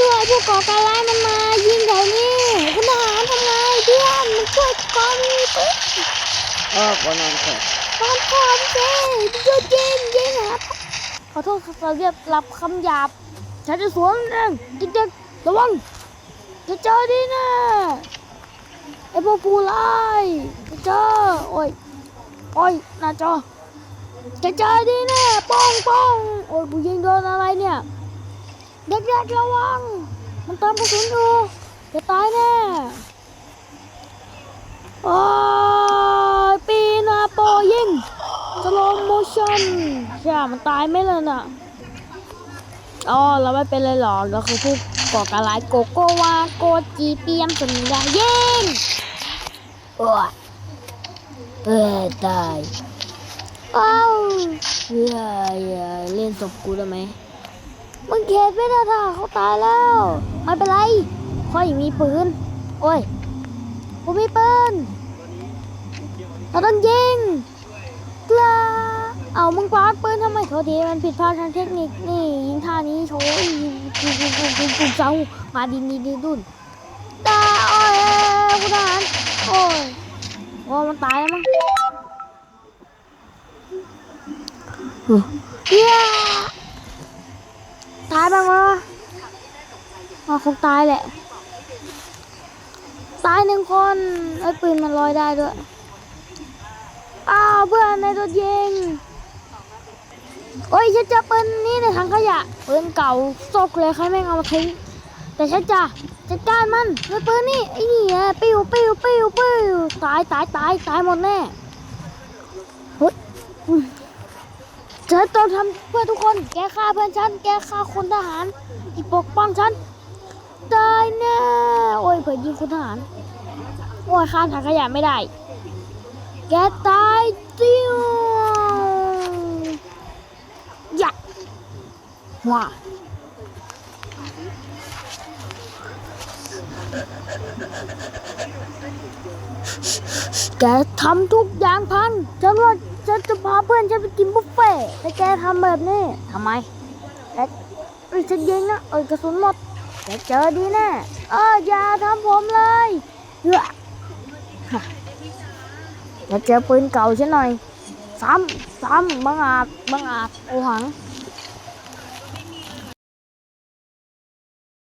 ด้วยพวกก่อการร้ายมันมายิงแถวนี้คุณทหารทำไงเพื่อนมันช่วยก่อนปึ๊บเออคนนอนเถอะตอนก่อนเจ้จะยิงยิงครับขอโทษครับเราเรียบรับคำหยาบฉันจะสวนเองเด็กๆระวังจะเจอดีนะไอ้พวกผู้ร้ายจะเจอโอ้ยโอ้ยหน้าจอจะเจอดีแน่ป้องป้องโอ้ยผู้ยิงโดนอะไรเนี่ย เด็กๆระวัง มันติมกระสุนอยู่จะตายแน่โอ้ยปีนาโปยิงสโลโมชั่นใช่มันตายไหมล่ะน่ะอ๋อเราไม่เป็นไรหรอกเราคือผู้ก่อการร้ายโกโกวาโกจีเปียมสัญญายิงโอ้ยเออตายอ้าวเฮ้ยเล่นศพกูได้ไหม มึงเขตไม่ได้ท่าเขาตายแล้วไม่เป็นไรค่อยมีปืน โอ้ยกูมีปืนเราต้องยิงกลาเอามึงคว้าปืนทำไมโทษทีมันผิดพลาดทางเทคนิคนี่ยิงท่านี้โชยกูกูกูกูกูเจ้ามาดินดีดีดุนตาโอ้ยกูทหารโอ้ยโอ้มันตายแล้วมั้งเย้ ตายบ้างวะอ๋อคงตายแหละ ตายหนึ่งคนไอ้ปืนมันลอยได้ด้วย อ้าวเพื่อนในรถยิงโอ้ยฉันจะปืนนี่ในถังขยะปืนเก่าซกเลยใครแม่งเอามาทิ้งแต่ฉันจะจัดการมันด้วยปืนนี่ไอ้นี่อะปิ้วปิ้วปิ้วปิ้วตายตายตายตายหมดแน่เฮ้ย ฉันต้องทำเพื่อทุกคน แกฆ่าเพื่อนฉัน แกฆ่าคนทหารที่ปกป้องฉัน ตายแน่ โอ้ยเผื่อยิงคนทหาร โอ้ยข้ามถังขยะไม่ได้ แกตายจิ้วย่าว้าแกทำทุกอย่างพังฉันว่า ฉันจะพาเพื่อนฉันไปกินบุฟเฟ่ต์แต่แกทำแบบนี้ทำไมแกเอ้ยฉันยิงนะเอ้ยกระสุนหมดแกเจอดีแน่เอออย่าทำผมเลยเฮ้อฮะแกเจอปืนเก่าฉันหน่อยซ้ำซ้ำบังอาจบังอาจโอหัง